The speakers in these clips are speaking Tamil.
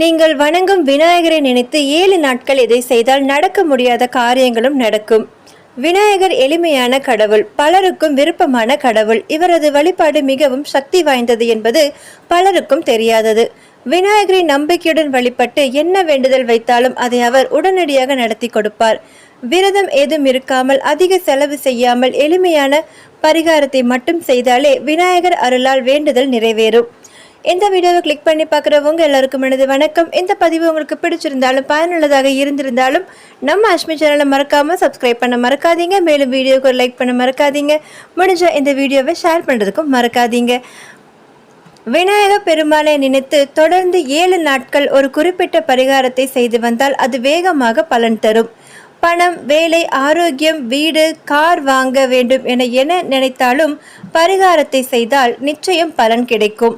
நீங்கள் வணங்கும் விநாயகரை நினைத்து ஏழு நாட்கள் இதை செய்தால் நடக்க முடியாத காரியங்களும் நடக்கும். விநாயகர் எளிமையான கடவுள் பலருக்கும் விருப்பமான கடவுள். இவரது வழிபாடு மிகவும் சக்தி வாய்ந்தது என்பது பலருக்கும் தெரியாதது. விநாயகரை நம்பிக்கையுடன் வழிபட்டு என்ன வேண்டுதல் வைத்தாலும் அதை அவர் உடனடியாக நடத்தி கொடுப்பார். விரதம் ஏதும் இருக்காமல் அதிக செலவு செய்யாமல் எளிமையான பரிகாரத்தை மட்டும் செய்தாலே விநாயகர் அருளால் வேண்டுதல் நிறைவேறும். இந்த வீடியோவை கிளிக் பண்ணி பார்க்குறவங்க எல்லாருக்கும் எனது வணக்கம். இந்த பதிவு உங்களுக்கு பிடிச்சிருந்தாலும் பயனுள்ளதாக இருந்திருந்தாலும் நம்ம அஷ்மி சேனலை மறக்காமல் சப்ஸ்கிரைப் பண்ண மறக்காதீங்க. மேலும் வீடியோக்கு ஒரு லைக் பண்ண மறக்காதீங்க. முடிஞ்ச இந்த வீடியோவை ஷேர் பண்ணுறதுக்கும் மறக்காதீங்க. விநாயக பெருமாளை நினைத்து தொடர்ந்து ஏழு நாட்கள் ஒரு குறிப்பிட்ட பரிகாரத்தை செய்து வந்தால் அது வேகமாக பலன் தரும். பணம் வேலை ஆரோக்கியம் வீடு கார் வாங்க வேண்டும் என என நினைத்தாலும் பரிகாரத்தை செய்தால் நிச்சயம் பலன் கிடைக்கும்.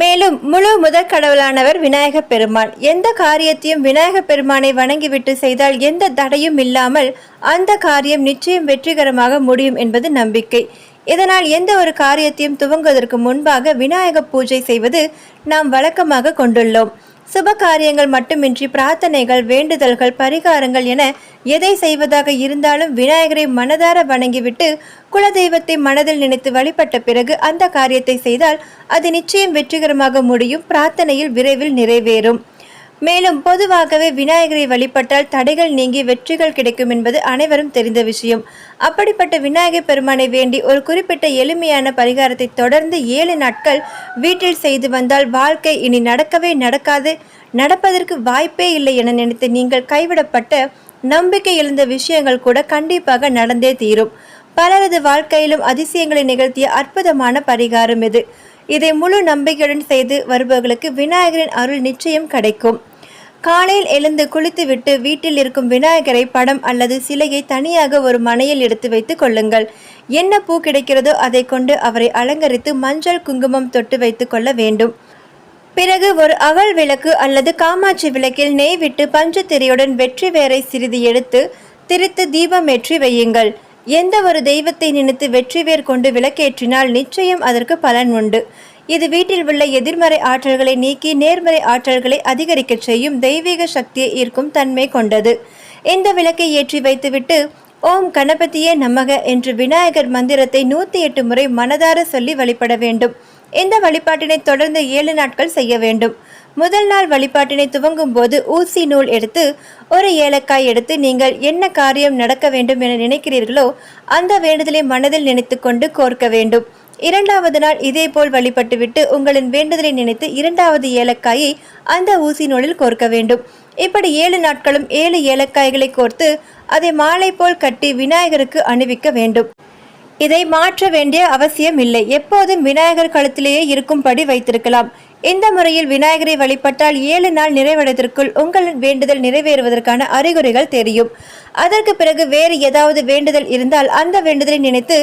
மேலும் முழு முதற் கடவுளானவர் விநாயக பெருமான். எந்த காரியத்தையும் விநாயக பெருமானை வணங்கிவிட்டு செய்தால் எந்த தடையும் இல்லாமல் அந்த காரியம் நிச்சயம் வெற்றிகரமாக முடியும் என்பது நம்பிக்கை. இதனால் எந்த ஒரு காரியத்தையும் துவங்குவதற்கு முன்பாக விநாயக பூஜை செய்வது நாம் வழக்கமாக கொண்டுள்ளோம். சுப காரியங்கள் மட்டுமின்றி பிரார்த்தனைகள் வேண்டுதல்கள் பரிகாரங்கள் என எதை செய்வதாக இருந்தாலும் விநாயகரை மனதார வணங்கிவிட்டு குலதெய்வத்தை மனதில் நினைத்து வழிபட்ட பிறகு அந்த காரியத்தை செய்தால் அது நிச்சயம் வெற்றிகரமாக முடியும் பிரார்த்தனையில் விரைவில் நிறைவேறும். மேலும் பொதுவாகவே விநாயகரை வழிபட்டால் தடைகள் நீங்கி வெற்றிகள் கிடைக்கும் என்பது அனைவரும் தெரிந்த விஷயம். அப்படிப்பட்ட விநாயகர் பெருமானை வேண்டி ஒரு குறிப்பிட்ட எளிமையான பரிகாரத்தை தொடர்ந்து ஏழு நாட்கள் வீட்டில் செய்து வந்தால் வாழ்க்கை இனி நடக்கவே நடக்காது. நடப்பதற்கு வாய்ப்பே இல்லை என நினைத்து நீங்கள் கைவிடப்பட்ட நம்பிக்கை எழுந்த விஷயங்கள் கூட கண்டிப்பாக நடந்தே தீரும். பலரது வாழ்க்கையிலும் அதிசயங்களை நிகழ்த்திய அற்புதமான பரிகாரம் இது. இதை முழு நம்பிக்கையுடன் செய்து வருபவர்களுக்கு விநாயகரின் அருள் நிச்சயம் கிடைக்கும். காலையில் எழுந்து குளித்துவிட்டு வீட்டில் இருக்கும் விநாயகரை படம் அல்லது சிலையை தனியாக ஒரு மனையில் எடுத்து வைத்துக் கொள்ளுங்கள். என்ன பூ கிடைக்கிறதோ அதை கொண்டு அவரை அலங்கரித்து மஞ்சள் குங்குமம் தொட்டு வைத்துக் கொள்ள வேண்டும். பிறகு ஒரு அகல் விளக்கு அல்லது காமாட்சி விளக்கில் நெய் விட்டு பஞ்சு திரியுடன் வெற்றி வேரை சிறிது எடுத்து திரித்து தீபம் ஏற்றி வையுங்கள். எந்த ஒரு தெய்வத்தை நினைத்து வெற்றி கொண்டு விளக்கேற்றினால் நிச்சயம் அதற்கு பலன் உண்டு. இது வீட்டில் உள்ள எதிர்மறை ஆற்றல்களை நீக்கி நேர்மறை ஆற்றல்களை அதிகரிக்கச் செய்யும் தெய்வீக சக்தியை ஈர்க்கும் தன்மை கொண்டது. இந்த விளக்கை ஏற்றி வைத்துவிட்டு ஓம் கணபதியே நமக என்று விநாயகர் மந்திரத்தை நூற்றி எட்டு முறை மனதார சொல்லி வழிபட வேண்டும். இந்த வழிபாட்டினை தொடர்ந்து ஏழு நாட்கள் செய்ய வேண்டும். முதல் நாள் வழிபாட்டினை துவங்கும் போது ஊசி நூல் எடுத்து ஒரு ஏலக்காய் எடுத்து நீங்கள் என்ன காரியம் நடக்க வேண்டும் என நினைக்கிறீர்களோ அந்த வேண்டுதலை மனதில் நினைத்து கொண்டு கோர்க்க வேண்டும். இரண்டாவது நாள் இதேபோல் வழிபட்டுவிட்டு உங்களின் வேண்டுதலை நினைத்து இரண்டாவது ஏலக்காயை அந்த ஊசி நூலில் கோர்க்க வேண்டும். இப்படி ஏழு நாட்களும் ஏழு ஏலக்காய்களை கோர்த்து அதை மாலை போல் கட்டி விநாயகருக்கு அணிவிக்க வேண்டும். இதை மாற்ற வேண்டிய அவசியம் இல்லை எப்போதும் விநாயகர் கழுத்திலேயே இருக்கும்படி வைத்திருக்கலாம். இந்த முறையில் விநாயகரை வழிபட்டால் ஏழு நாள் நிறைவடைவதற்குள் உங்கள் வேண்டுதல் நிறைவேறுவதற்கான அறிகுறிகள் தெரியும். அதற்கு பிறகு வேறு ஏதாவது வேண்டுதல் இருந்தால் அந்த வேண்டுதலை நினைத்து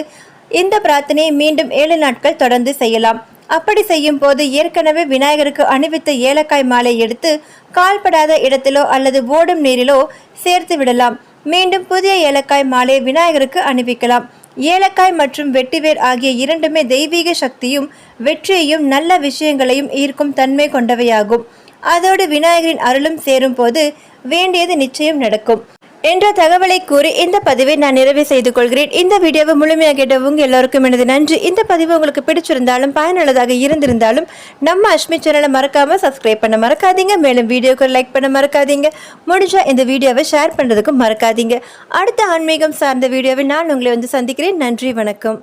இந்த பிரார்த்தனையை மீண்டும் ஏழு நாட்கள் தொடர்ந்து செய்யலாம். அப்படி செய்யும் போது ஏற்கனவே விநாயகருக்கு அணிவித்த ஏலக்காய் மாலை எடுத்து கால்படாத இடத்திலோ அல்லது ஓடும் நீரிலோ சேர்த்து விடலாம். மீண்டும் புதிய ஏலக்காய் மாலை விநாயகருக்கு அணிவிக்கலாம். ஏலக்காய் மற்றும் வெட்டிவேர் ஆகிய இரண்டுமே தெய்வீக சக்தியும் வெற்றியையும் நல்ல விஷயங்களையும் ஈர்க்கும் தன்மை கொண்டவையாகும். அதோடு விநாயகரின் அருளும் சேரும் போது வேண்டியது நிச்சயம் நடக்கும். என்ற தகவலை கூறி இந்த பதிவை நான் நிறைவு செய்து கொள்கிறேன். இந்த வீடியோவை முழுமையாக கேட்டவங்க எல்லோருக்கும் எனது நன்றி. இந்த பதிவு உங்களுக்கு பிடிச்சிருந்தாலும் பயனுள்ளதாக இருந்திருந்தாலும் நம்ம அஷ்மி சேனலை மறக்காம சப்ஸ்கிரைப் பண்ண மறக்காதீங்க. மேலும் வீடியோக்கு லைக் பண்ண மறக்காதீங்க. முடிஞ்சா இந்த வீடியோவை ஷேர் பண்ணுறதுக்கும் மறக்காதீங்க. அடுத்த ஆன்மீகம் சார்ந்த வீடியோவை நான் உங்களை வந்து சந்திக்கிறேன். நன்றி வணக்கம்.